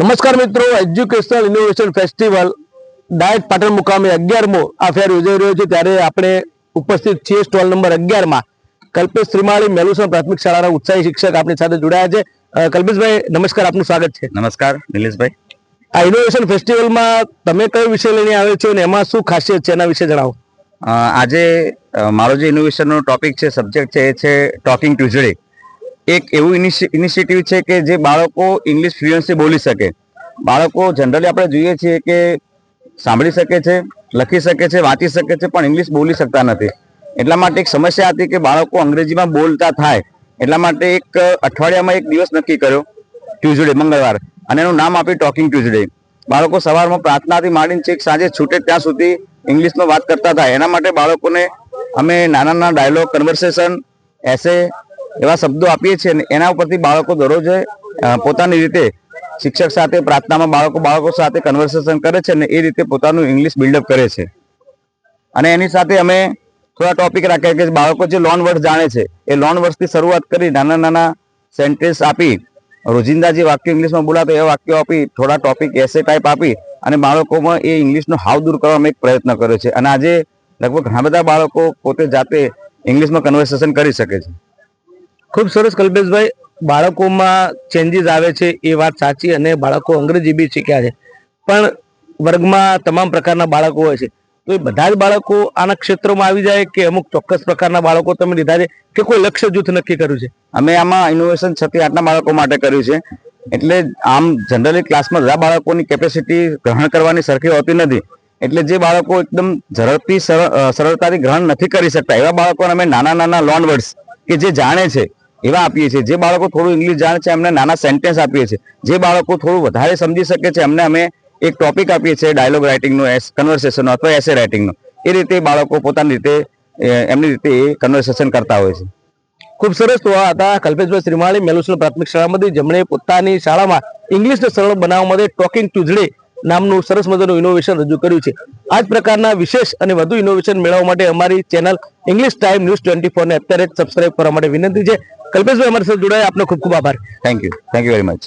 નમસ્કાર મિત્રો educational innovation festival DIET Patan મુકામે અગિયારમો આ ફેર યોજાઈ રહ્યો છે. ત્યારે આપણે ઉપસ્થિત છીએ સ્ટોલ નંબર અગિયારમાં. કલ્પેશ શ્રીમાળી મેલુસન પ્રાથમિક શાળાના ઉત્સાહી શિક્ષક આપણી સાથે જોડાયા છે. કલ્પેશભાઈ નમસ્કાર આપનું સ્વાગત છે. નમસ્કાર નિલેશભાઈ. આ ઇનોવેશન ફેસ્ટિવલમાં તમે કયો વિષય લઈને આવ્યો છો અને એમાં શું ખાસિયત છે એના વિશે જણાવો. આજે મારો જે ઇનોવેશનનો ટોપિક છે સબ્જેક્ટ છે એ છે ટોકિંગ ટ્યુઝડે એક એવું ઇનિશિયેટિવ છે કે જે બાળકો ઇંગ્લિશ ફ્લુઅન્સી બોલી શકે. બાળકો જનરલી આપણે જોઈએ છીએ કે સાંભળી શકે છે, લખી શકે છે, વાંચી શકે છે, પણ ઇંગ્લિશ બોલી શકતા નથી. એટલા માટે એક સમસ્યા હતી કે બાળકો અંગ્રેજીમાં બોલતા થાય. એટલા માટે એક અઠવાડિયામાં એક દિવસ નક્કી કર્યો, ટ્યુઝડે, મંગળવાર. અને એનું નામ આપ્યું ટોકિંગ ટ્યુઝડે. બાળકો સવારમાં પ્રાર્થનાથી માંડીને છેક સાંજે છૂટે ત્યાં સુધી ઇંગ્લિશમાં વાત કરતા થાય. એના માટે બાળકોને અમે નાના નાના ડાયલોગ કન્વર્સેશન એસે એવા શબ્દો આપીએ છીએ અને એના ઉપરથી બાળકો દરરોજ પોતાની રીતે શિક્ષક સાથે, પ્રાર્થનામાં બાળકો બાળકો સાથે કન્વર્સેશન કરે છે અને એ રીતે પોતાનું ઇંગ્લિશ બિલ્ડઅપ કરે છે. અને એની સાથે અમે થોડા ટોપિક રાખ્યા કે બાળકો જે લોન વર્ડ જાણે છે, એ લોન વર્ડ્સથી શરૂઆત કરી નાના નાના સેન્ટેન્સ આપી રોજિંદા જે વાક્યો ઇંગ્લિશમાં બોલાતો એ વાક્યો આપી, થોડા ટોપિક એસે ટાઈપ આપી અને બાળકોમાં એ ઇંગ્લિશનો હાવ દૂર કરવાનો એક પ્રયત્ન કર્યો છે. અને આજે લગભગ ઘણા બધા બાળકો પોતે જાતે ઇંગ્લિશમાં કન્વર્સેશન કરી શકે છે. ખૂબ સરસ કલ્પેશભાઈ, બાળકોમાં ચેન્જીસ આવે છે એ વાત સાચી અને બાળકો અંગ્રેજી બી શીખ્યા છે. પણ વર્ગમાં તમામ પ્રકારના બાળકો હોય છે. તો એ બધા જ બાળકો આના ક્ષેત્રોમાં આવી જાય કે અમુક ચોક્કસ પ્રકારના બાળકો તમે લીધા છે કે કોઈ લક્ષ્ય જૂથ નક્કી કર્યું છે? અમે આમાં ઇનોવેશન છતી આટલા બાળકો માટે કર્યું છે. એટલે આમ જનરલી ક્લાસમાં બધા બાળકોની કેપેસિટી ગ્રહણ કરવાની સરખી હોતી નથી. એટલે જે બાળકો એકદમ ઝડપથી સરળ- સરળતાથી ગ્રહણ નથી કરી શકતા, એવા બાળકોને અમે નાના નાના લોન વર્ડ્સ કે જે જાણે છે એવા આપીએ છીએ. જે બાળકો થોડું ઇંગ્લિશ જાણે છે, એમને નાના સેન્ટેન્સ આપીએ છીએ. જે બાળકો થોડું વધારે સમજી શકે છે, એમને અમે એક ટોપિક આપીએ છીએ ડાયલોગ રાઇટિંગનો કન્વર્સેશનનો અથવા એસે રાઇટિંગનો એ રીતે બાળકો પોતાની રીતે એમની રીતે એ કન્વર્સેશન કરતા હોય છે. ખૂબ સરસ તો આ હતા કલ્પેશભાઈ શ્રીમાળી મેલુસલ પ્રાથમિક શાળામાંથી. જેમણે પોતાની શાળામાં ઇંગ્લિશને સરળ બનાવવા માટે ટોકિંગ ટુઝડે નામનું સરસ મજાનું ઇનોવેશન રજૂ કર્યું છે. આ જ પ્રકારના વિશેષ અને વધુ ઇનોવેશન મેળવવા માટે અમારી channel English time news twenty ફોરને અત્યારે જ સબસ્ક્રાઈબ કરવા માટે વિનંતી છે. કલ્પેશભાઈ અમારી સાથે જોડાયા. આપનો ખૂબ ખૂબ આભાર. Thank you thank you very much